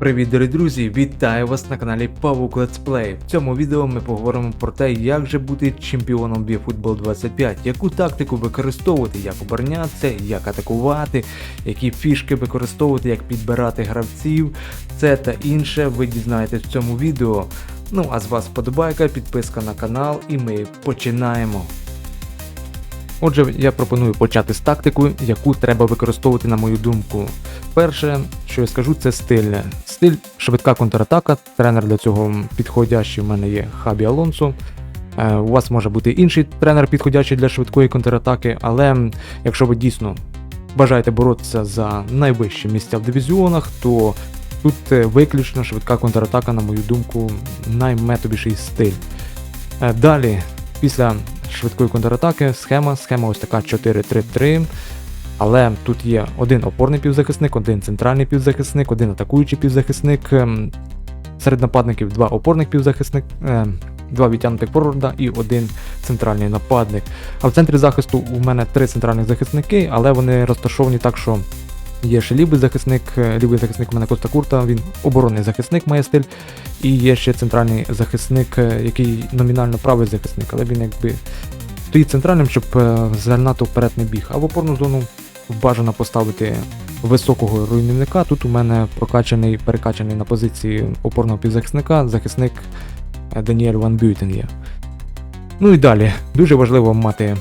Привіт, дорогі друзі! Вітаю вас на каналі Павук Let's. В цьому відео ми поговоримо про те, як же бути чемпіоном eFootball 25, яку тактику використовувати, як оборонятися, як атакувати, які фішки використовувати, як підбирати гравців. Це та інше ви дізнаєтесь в цьому відео. Ну а з вас подобайка, підписка на канал, і ми починаємо. Отже, я пропоную почати з тактикою, яку треба використовувати, на мою думку. Перше, що я скажу, це стиль. Стиль швидка контратака. Тренер для цього підходящий в мене є Хабі Алонсо. Е, У вас може бути інший тренер, підходящий для швидкої контратаки, але якщо ви дійсно бажаєте боротися за найвищі місця в дивізіонах, то тут е, виключно швидка контратака, на мою думку, найметовіший стиль. Е, Далі, після швидкої контратаки, схема, схема ось така 4-3-3. Але тут є один опорний півзахисник, один центральний півзахисник, один атакуючий півзахисник. ем, Серед нападників два опорних півзахисник, ем, два відтягнутих форварда і один центральний нападник. А в центрі захисту у мене три центральних захисники, але вони розташовані так, що є ще лівий захисник, е, лівий захисник у мене Коста Курта, він оборонний захисник має стиль. І є ще центральний захисник, е, який номінально правий захисник, але він якби стоїть центральним, щоб е, занадто вперед не біг. А в опорну зону бажано поставити високого руйнівника. Тут у мене прокачаний, перекачаний на позиції опорного півзахисника, захисник Даніель Ван Бютен є. Ну і далі, дуже важливо мати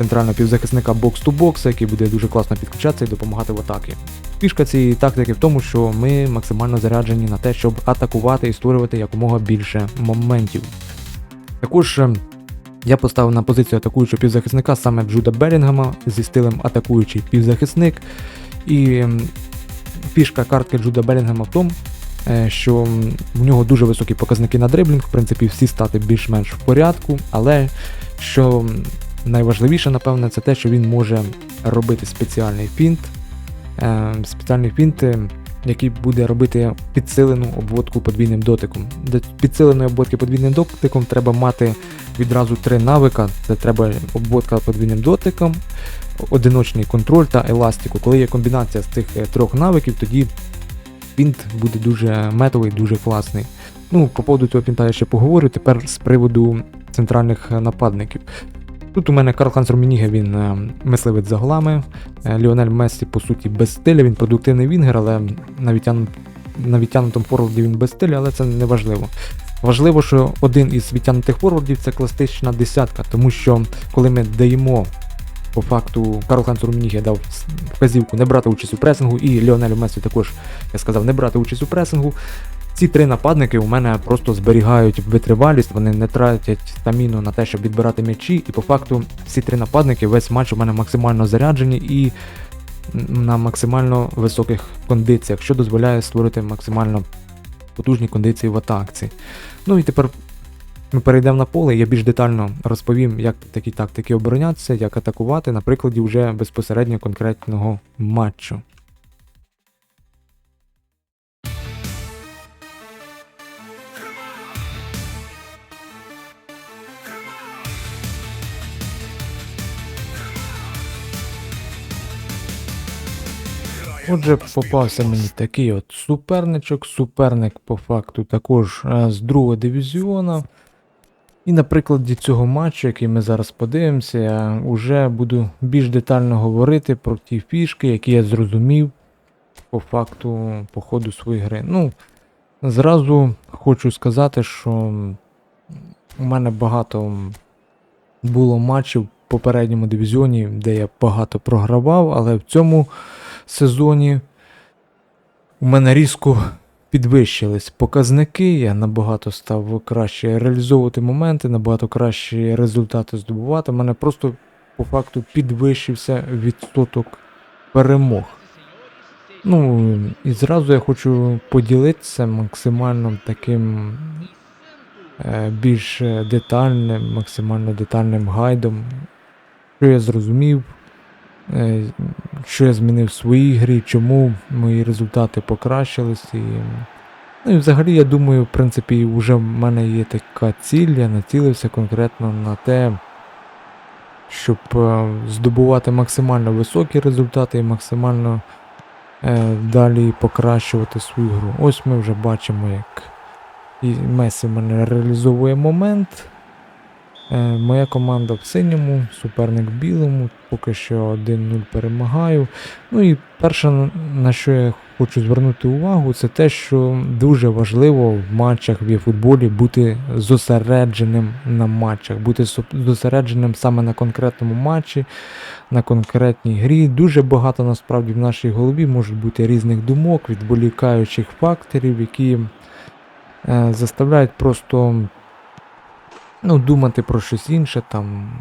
центрального півзахисника бокс-ту-бокс, який буде дуже класно підключатися і допомагати в атакі. Фішка цієї тактики в тому, що ми максимально заряджені на те, щоб атакувати і створювати якомога більше моментів. Також е, я поставив на позицію атакуючого півзахисника саме Джуда Белінгема зі стилем атакуючий півзахисник. І м, фішка картки Джуда Белінгема в тому, е, що в нього дуже високі показники на дриблінг, в принципі, всі стати більш-менш в порядку, але що найважливіше, напевне, це те, що він може робити спеціальний фінт. Е, Спеціальний фінт, е, який буде робити підсилену обводку подвійним дотиком. Для підсиленої обводки подвійним дотиком треба мати відразу три навика. Це треба обводка подвійним дотиком, одиночний контроль та еластику. Коли є комбінація з цих е, трьох навиків, тоді пінт буде дуже метовий, дуже класний. Ну, по поводу цього пінта я ще поговорю. Тепер з приводу центральних нападників. Тут у мене Карл Ханс Ромініге, він е, мисливець за голами. Е, Ліонель Мессі, по суті, без стиля, він продуктивний вінгер, але на, відтягну... на форварді він без стиля, але це не важливо. Важливо, що один із відтягнутих форвардів це класична десятка, тому що коли ми даємо по факту Карл Ханс Румніге дав вказівку не брати участь у пресингу, і Ліонелю Месі також я сказав не брати участь у пресингу. Ці три нападники у мене просто зберігають витривалість, вони не тратять стаміну на те, щоб відбирати м'ячі, і по факту всі три нападники весь матч у мене максимально заряджені і на максимально високих кондиціях, що дозволяє створити максимально потужні кондиції в атакці. Ну і тепер ми перейдемо на поле, я більш детально розповім, як такі тактики оборонятися, як атакувати на прикладі вже безпосередньо конкретного матчу. Отже, попався мені такий от суперничок. Суперник по факту також е, з другого дивізіона. І на прикладі цього матчу, який ми зараз подивимося, я вже буду більш детально говорити про ті фішки, які я зрозумів по факту по ходу своєї гри. Ну, зразу хочу сказати, що у мене багато було матчів в попередньому дивізіоні, де я багато програвав, але в цьому сезоні у мене різко підвищились показники, я набагато став краще реалізовувати моменти, набагато кращі результати здобувати. У мене просто по факту підвищився відсоток перемог. Ну, і зразу я хочу поділитися максимально таким е, більш детальним, максимально детальним гайдом, що я зрозумів, що я змінив в своїй грі, чому мої результати покращились. І, ну і взагалі, я думаю, в принципі, вже в мене є така ціль, я націлився конкретно на те, щоб е, здобувати максимально високі результати і максимально е, далі покращувати свою гру. Ось ми вже бачимо, як і Месі в мене реалізовує момент. Е, моя команда в синьому, суперник в білому, поки що 1-0 перемагаю. Ну і перше, на- що я хочу звернути увагу, це те, що дуже важливо в матчах в футболі бути зосередженим на матчах, бути зосередженим саме на конкретному матчі, на конкретній грі. Дуже багато насправді в нашій голові можуть бути різних думок, відволікаючих факторів, які е, заставляють просто ну, думати про щось інше, там,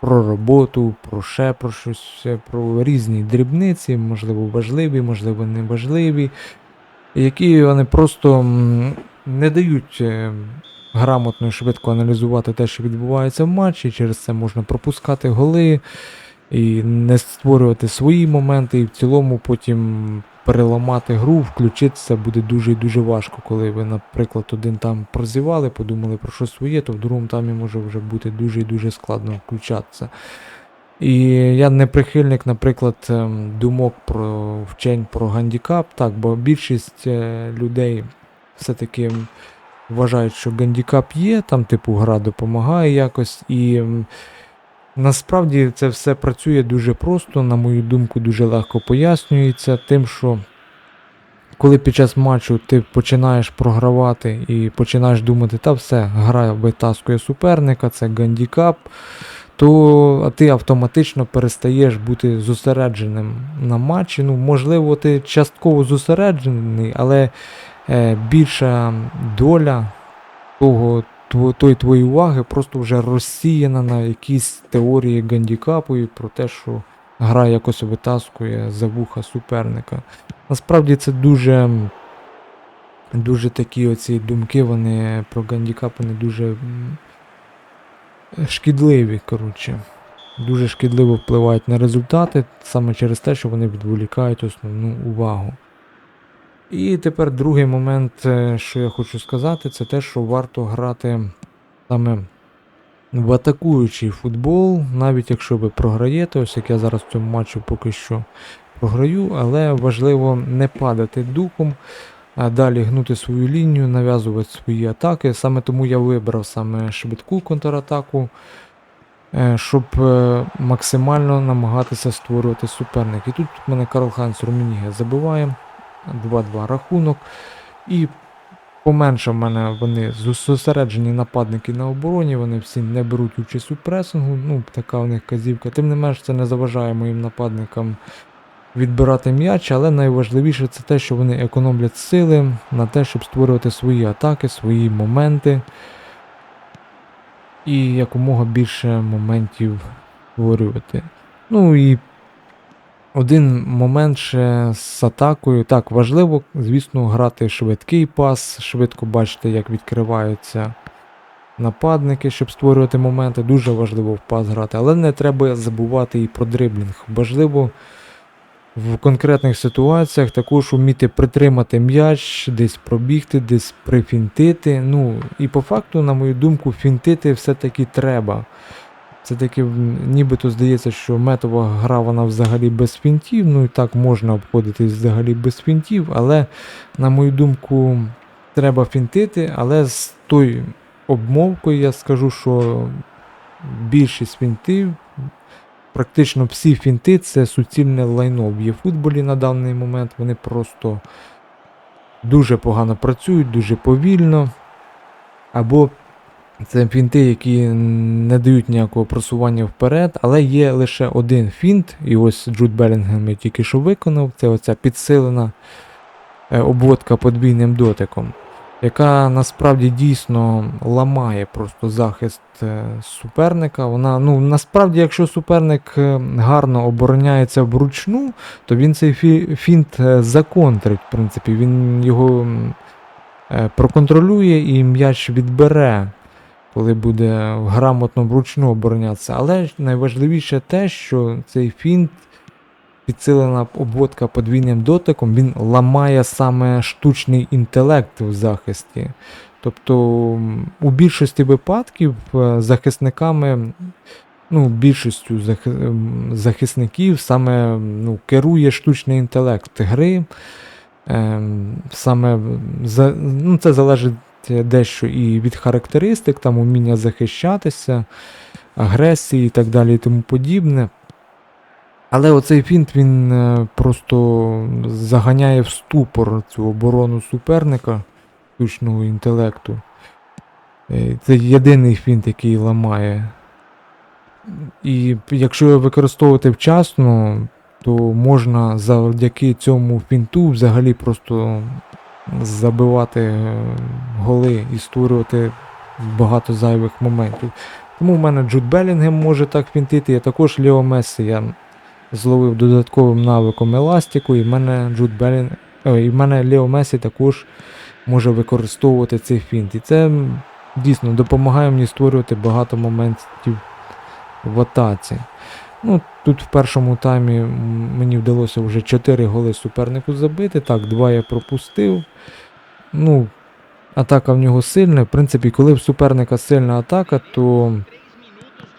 про роботу, про ще про щось, про різні дрібниці, можливо, важливі, можливо, не важливі, які вони просто не дають е, грамотно і швидко аналізувати те, що відбувається в матчі, через це можна пропускати голи і не створювати свої моменти, і в цілому потім переламати гру, включитися буде дуже і дуже важко, коли ви, наприклад, один там прозівали, подумали про що своє, то в другому таймі може вже бути дуже і дуже складно включатися. І я не прихильник, наприклад, ем, думок про вчень про гандікап, так, бо більшість е, людей все-таки вважають, що гандікап є, там, типу, гра допомагає якось. І насправді це все працює дуже просто, на мою думку, дуже легко пояснюється тим, що коли під час матчу ти починаєш програвати і починаєш думати, та все, гра витаскує суперника, це гандікап, то ти автоматично перестаєш бути зосередженим на матчі. Ну, можливо, ти частково зосереджений, але е, більша доля того, тої твоєї уваги просто вже розсіяна на якісь теорії гандікапу і про те, що гра якось витаскує за вуха суперника. Насправді це дуже, дуже такі оці думки, вони про гандікап, вони дуже шкідливі, коротше. Дуже шкідливо впливають на результати, саме через те, що вони відволікають основну увагу. І тепер другий момент, е, що я хочу сказати, це те, що варто грати саме в атакуючий футбол, навіть якщо ви програєте, ось як я зараз в цьому матчі поки що програю, але важливо не падати духом, а далі гнути свою лінію, нав'язувати свої атаки. Саме тому я вибрав саме швидку контратаку, е, щоб е, максимально намагатися створювати суперник. І тут мене Карл Хайнц Румініге забиває 2-2 рахунок. І поменше в мене вони зосереджені нападники на обороні, вони всі не беруть участь у пресингу. Ну, така у них казівка. Тим не менш, це не заважає моїм нападникам відбирати м'яч, але найважливіше це те, що вони економлять сили на те, щоб створювати свої атаки, свої моменти. І якомога більше моментів створювати. Ну і один момент ще з атакою. Так, важливо, звісно, грати швидкий пас, швидко бачити, як відкриваються нападники, щоб створювати моменти. Дуже важливо в пас грати, але не треба забувати і про дриблінг. Важливо в конкретних ситуаціях також вміти притримати м'яч, десь пробігти, десь прифінтити. Ну, і по факту, на мою думку, фінтити все-таки треба. Це таки нібито здається, що метова гра вона взагалі без фінтів. Ну і так можна обходитись взагалі без фінтів, але, на мою думку, треба фінтити, але з тою обмовкою я скажу, що більшість фінтів, практично всі фінти це суцільне лайно в є-футболі на даний момент. Вони просто дуже погано працюють, дуже повільно. Або це фінти, які не дають ніякого просування вперед, але є лише один фінт, і ось Джуд Белінгем я тільки що виконав. Це оця підсилена е, обводка подвійним дотиком, яка насправді дійсно ламає просто захист е, суперника. Вона, ну, насправді, якщо суперник е, гарно обороняється вручну, то він цей фінт законтрить, в принципі, він його проконтролює і м'яч відбере коли буде грамотно вручну оборонятися. Але найважливіше те, що цей фінт, підсилена обводка подвійним дотиком, він ламає саме штучний інтелект в захисті. Тобто у більшості випадків е, захисниками ну, більшістю захисників саме ну, керує штучний інтелект гри. Ем, саме ну, це залежить дещо і від характеристик, там уміння захищатися, агресії і так далі і тому подібне. Але оцей фінт він е, просто заганяє в ступор цю оборону суперника штучного інтелекту. Е, Це єдиний фінт, який ламає. І якщо його використовувати вчасно, то можна завдяки цьому фінту взагалі просто забивати е, голи і створювати багато зайвих моментів. Тому в мене Джуд Белінгем може так фінтити, я також Лео Месси я зловив додатковим навиком еластику, і в мене Джуд Белінг. Ой, і в мене Лео Месі також може використовувати цей фінт. І це дійсно допомагає мені створювати багато моментів в атаці. Ну, тут в першому таймі мені вдалося вже 4 голи супернику забити. Так, 2 я пропустив. Ну, атака в нього сильна. В принципі, коли в суперника сильна атака, то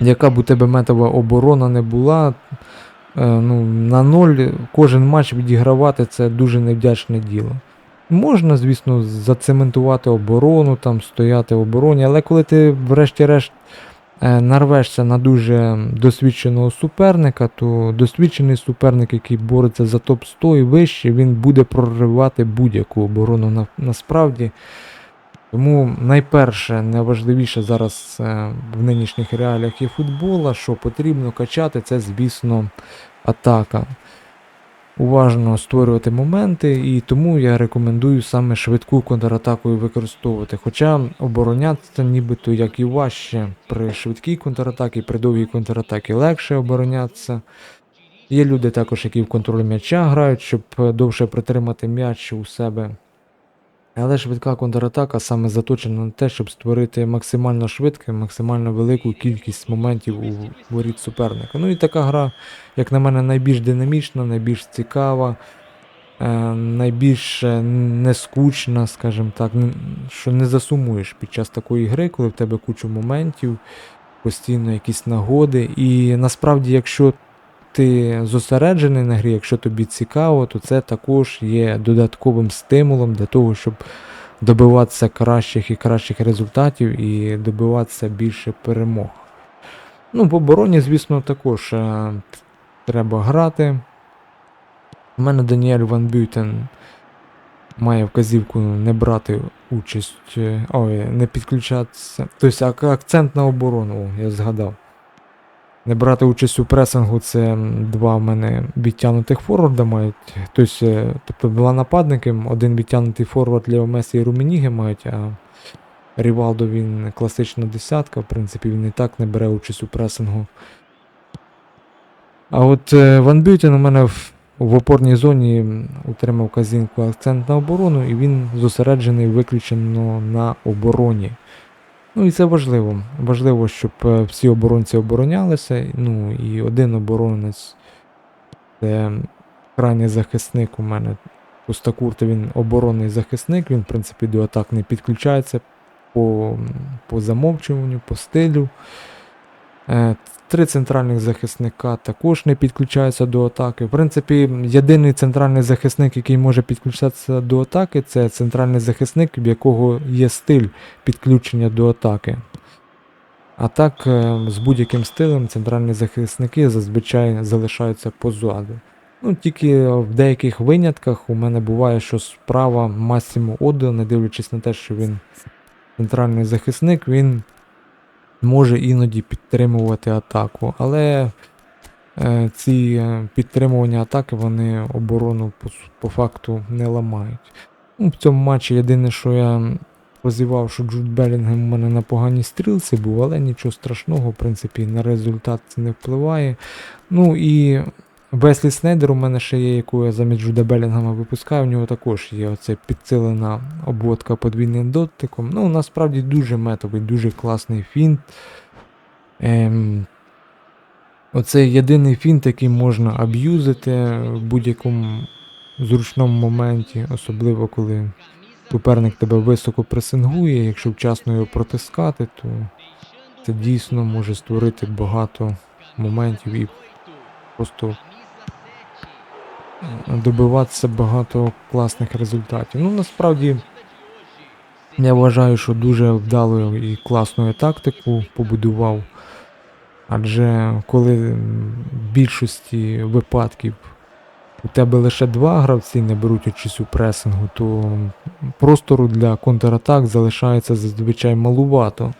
яка б у тебе метова оборона не була, е, ну, на ноль кожен матч відігравати це дуже невдячне діло. Можна, звісно, зацементувати оборону, там, стояти в обороні, але коли ти, врешті-решт, нарвешся на дуже досвідченого суперника, то досвідчений суперник, який бореться за топ-100 і вище, він буде проривати будь-яку оборону на, насправді. Тому найперше, найважливіше зараз е, в нинішніх реаліях є футбола, що потрібно качати, це, звісно, атака. Уважно створювати моменти, і тому я рекомендую саме швидку контратаку використовувати. Хоча оборонятися нібито як і важче при швидкій контратакі, при довгій контратакі легше оборонятися. Є люди також, які в контроль м'яча грають, щоб довше притримати м'яч у себе. Але швидка контратака саме заточена на те, щоб створити максимально швидку, максимально велику кількість моментів у воріт суперника. Ну і така гра, як на мене, найбільш динамічна, найбільш цікава, е, найбільш е, нескучна, скажімо так, що не засумуєш під час такої гри, коли в тебе кучу моментів, постійно якісь нагоди. І насправді, якщо ти зосереджений на грі, якщо тобі цікаво, то це також є додатковим стимулом для того, щоб добиватися кращих і кращих результатів і добиватися більше перемог. Ну, в обороні, звісно, також е, треба грати. У мене Даніель Ван Бютен має вказівку не брати участь, е, ой, не підключатися. Тобто акцент на оборону, я згадав. Не брати участь у пресингу це два в мене відтягнутих форварда мають. Тобто, тобто два нападники, один відтягнутий форвард Лео Месі і Румініги мають, а Рівалдо він класична десятка, в принципі, він і так не бере участь у пресингу. А от е, Ван Бютен у мене в, в опорній зоні утримав казінку акцент на оборону, і він зосереджений виключено на обороні. Ну і це важливо. Важливо, щоб е, всі оборонці оборонялися. Ну і один оборонець це крайній захисник у мене. Пустакурта він оборонний захисник, він, в принципі, до атак не підключається по, по замовчуванню, по стилю. Е, Три центральних захисника також не підключаються до атаки. В принципі, єдиний центральний захисник, який може підключатися до атаки, це центральний захисник, в якого є стиль підключення до атаки. А так, е, з будь-яким стилем центральні захисники зазвичай залишаються позаду. Ну, тільки в деяких винятках у мене буває, що справа Массимо Одо, не дивлячись на те, що він центральний захисник, він може іноді підтримувати атаку. Але е, ці е, підтримування атаки вони оборону по, по факту не ламають. Ну, в цьому матчі єдине, що я позивав, що Джуд Белінгем у мене на поганій стрілці був, але нічого страшного, в принципі, на результат це не впливає. Ну і Веслі Снейдер у мене ще є, яку я замість Джуда випускаю, в нього також є оце підсилена обводка подвійним дотиком. Ну, насправді дуже метовий, дуже класний фінт. Ем, оце єдиний фінт, який можна аб'юзити в будь-якому зручному моменті, особливо коли суперник тебе високо пресингує, якщо вчасно його протискати, то це дійсно може створити багато моментів і просто добиватися багато класних результатів. Ну, насправді, я вважаю, що дуже вдалою і класною тактику побудував. Адже коли в більшості випадків у тебе лише два гравці не беруть участь у пресингу, то простору для контратак залишається зазвичай малувато.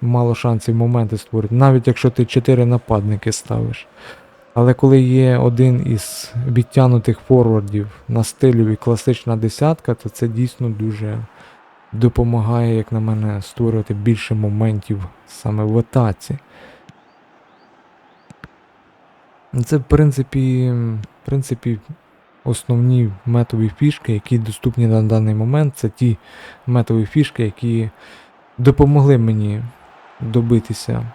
Мало шансів моменти створити, навіть якщо ти чотири нападники ставиш. Але коли є один із відтянутих форвардів на стилю класична десятка, то це дійсно дуже допомагає, як на мене, створювати більше моментів саме в атаці. Це, в принципі, в принципі, основні метові фішки, які доступні на даний момент. Це ті метові фішки, які допомогли мені добитися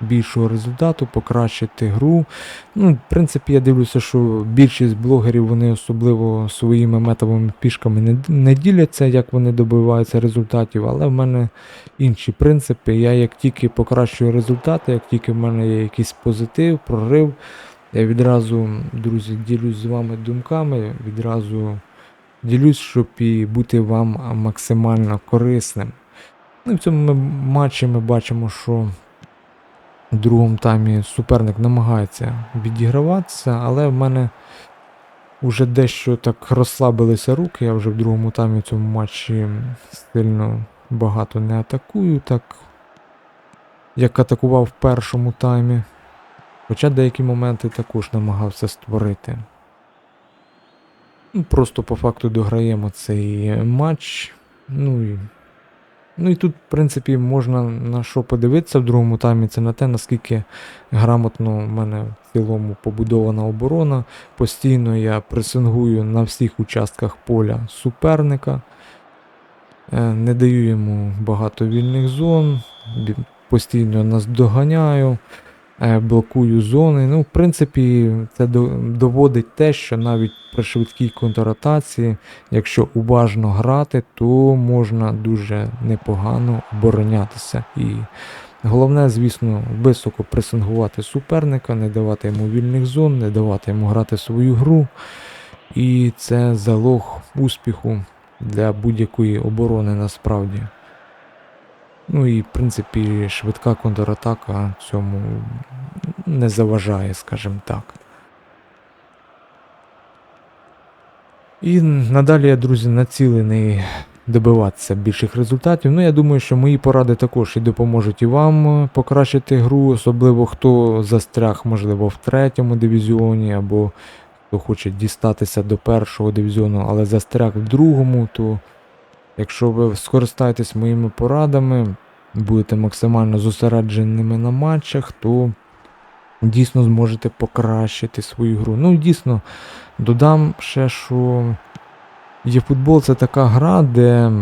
більшого результату, покращити гру. Ну, в принципі, я дивлюся, що більшість блогерів вони особливо своїми метовими фішками не, не діляться, як вони добиваються результатів, але в мене інші принципи. Я як тільки покращую результати, як тільки в мене є якийсь позитив, прорив, я відразу, друзі, ділюсь з вами думками, відразу ділюсь, щоб і бути вам максимально корисним. Ну, в цьому матчі ми бачимо, що в другому таймі суперник намагається відіграватися, але в мене вже дещо так розслабилися руки. Я вже в другому таймі цьому матчі сильно багато не атакую, так як атакував в першому таймі. Хоча деякі моменти також намагався створити. Ну, Просто по факту дограємо цей матч. Ну і Ну і тут, в принципі, можна на що подивитися в другому таймі, це на те, наскільки грамотно в мене в цілому побудована оборона. Постійно я пресингую на всіх участках поля суперника, Е, не даю йому багато вільних зон, постійно нас доганяю, блокую зони. Ну, в принципі, це доводить те, що навіть при швидкій контратації Якщо уважно грати, то можна дуже непогано оборонятися. І головне, звісно, високо пресингувати суперника, не давати йому вільних зон, не давати йому грати свою гру. І це залог успіху для будь-якої оборони насправді. Ну і в принципі швидка контратака цьому не заважає, скажімо так. І надалі я, друзі, націлений добиватися більших результатів. Ну, я думаю, що мої поради також і допоможуть і вам покращити гру, особливо хто застряг, можливо, в третьому дивізіоні, або хто хоче дістатися до першого дивізіону, але застряг в другому, то якщо ви скористаєтесь моїми порадами, будете максимально зосередженими на матчах, то дійсно зможете покращити свою гру. Ну дійсно. Додам ще, що є футбол це така гра, де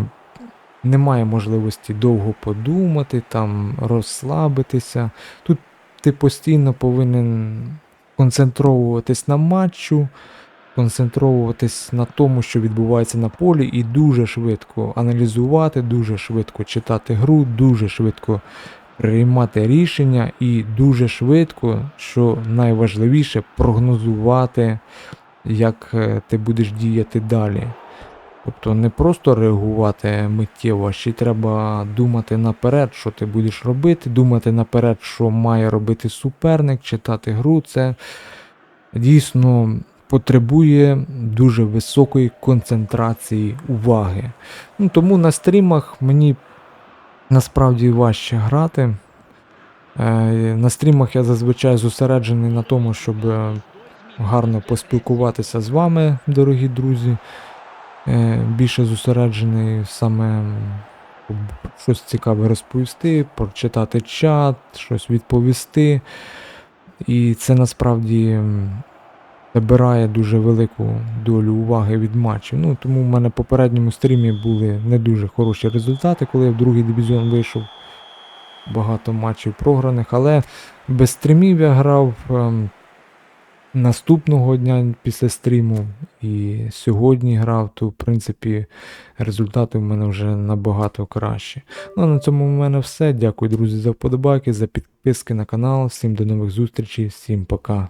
немає можливості довго подумати, там розслабитися. Тут ти постійно повинен концентровуватись на матчу, концентровуватись на тому, що відбувається на полі, і дуже швидко аналізувати, дуже швидко читати гру, дуже швидко приймати рішення і дуже швидко, що найважливіше, прогнозувати як е, ти будеш діяти далі. Тобто не просто реагувати миттєво, а ще й треба думати наперед, що ти будеш робити, думати наперед, що має робити суперник, читати гру. Це дійсно потребує дуже високої концентрації уваги. Ну, Тому на стрімах мені насправді важче грати. Е, На стрімах я зазвичай зосереджений на тому, щоб е, гарно поспілкуватися з вами, дорогі друзі. Е, Більше зосереджений саме щоб щось цікаве розповісти, прочитати чат, щось відповісти. І це насправді забирає дуже велику долю уваги від матчів. Ну, тому в мене в попередньому стрімі були не дуже хороші результати, коли я в другий дивізіон вийшов. Багато матчів програних, але без стрімів я грав. ем, наступного дня після стріму і сьогодні грав, то в принципі результати в мене вже набагато кращі. Ну а на цьому в мене все. Дякую, друзі, за вподобайки, за підписки на канал. Всім до нових зустрічей, всім пока.